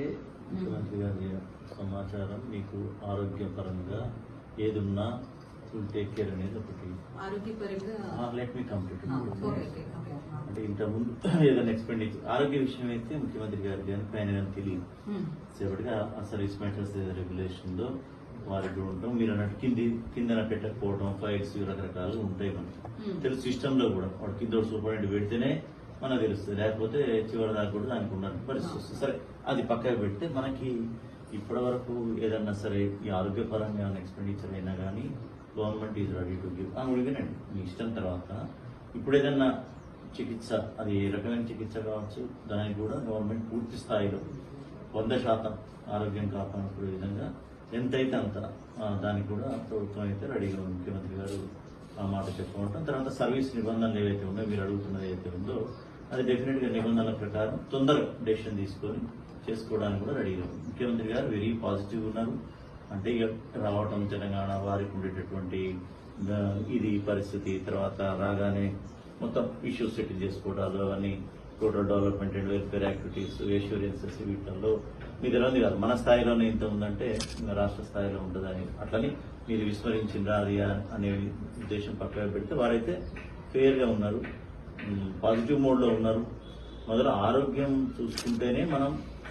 ముఖ్యమంత్రి గారి సమాచారం మీకు ఆరోగ్యపరంగా ఏదున్నా విల్ టేక్ కేర్ అనేది ఒకటి. ఆరోగ్యపరంగా లెట్ మీ కంప్లీట్. అంటే ఇంతకుముందు ఏదైనా ఎక్స్పెండిచర్ ఆరోగ్య విషయం అయితే ముఖ్యమంత్రి గారి కానీ పైన తెలియదు. సేపటిగా ఆ సర్వీస్ మ్యాటర్స్ రెగ్యులేషన్లో వారికి కూడా ఉంటాం. మీరు అన్నట్టు కింది కిందన పెట్టకపోవడం ఫైల్స్ రకరకాలు ఉంటాయి మనకి. తెలుసు సిస్టమ్లో కూడా వాడు కింద సూపరింటెండెంట్ పెడితేనే మనకు తెలుస్తుంది. లేకపోతే చివరి దాకా కూడా దానికి ఉండాలి పరిస్థితి వస్తుంది. సరే అది పక్కకు పెడితే మనకి ఇప్పటి వరకు ఏదన్నా సరే ఈ ఆరోగ్యపరంగా ఏమైనా ఎక్స్పెండిచర్ అయినా కానీ government is ready to give అడిగినండి మీ ఇష్టం తర్వాత. ఇప్పుడు ఏదన్నా చికిత్స అది ఏ రకమైన చికిత్స కావచ్చు దానికి కూడా గవర్నమెంట్ పూర్తి స్థాయిలో వంద శాతం ఆరోగ్యం కాపాడుకునే విధంగా ఎంతైతే అంత దానికి కూడా ప్రభుత్వం అయితే రెడీగా ఉంది. ముఖ్యమంత్రి గారు ఆ మాట చెప్పుకుంటాం. తర్వాత సర్వీస్ నిబంధనలు ఏవైతే ఉన్నాయో మీరు అడుగుతున్నది ఏదైతే ఉందో అది డెఫినెట్గా నిబంధనల ప్రకారం తొందరగా డెసిషన్ తీసుకొని చేసుకోవడానికి కూడా రెడీగా ఉంది. ముఖ్యమంత్రి గారు వెరీ పాజిటివ్ ఉన్నారు. అంటే ఇక రావటం తెలంగాణ వారికి ఉండేటటువంటి ఇది పరిస్థితి తర్వాత రాగానే మొత్తం ఇష్యూస్ సెటిల్ చేసుకోవడాలు అవన్నీ total development and welfare activities insurances వీటిల్లో మీ తెలియదు కాదు. మన స్థాయిలోనే ఇంత ఉందంటే రాష్ట్ర స్థాయిలో ఉంటుందని అట్లని మీరు విస్మరించిందా అది అనే ఉద్దేశం పక్కన పెడితే వారైతే ఫెయిర్గా ఉన్నారు. పాజిటివ్ మోడ్లో ఉన్నారు. మొదలు ఆరోగ్యం చూసుకుంటేనే మనం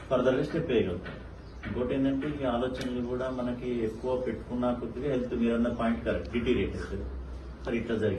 ఫర్దర్గా స్టెప్ వేయగలుగుతాం. ఇంకోటి ఏంటంటే ఈ ఆలోచనలు కూడా మనకి ఎక్కువ పెట్టుకున్న కొద్దిగా హెల్త్ మీరన్న పాయింట్ కరెక్ట్ డిటీరియేట్ అవుతుంది మరి ఇట్లా జరిగింది.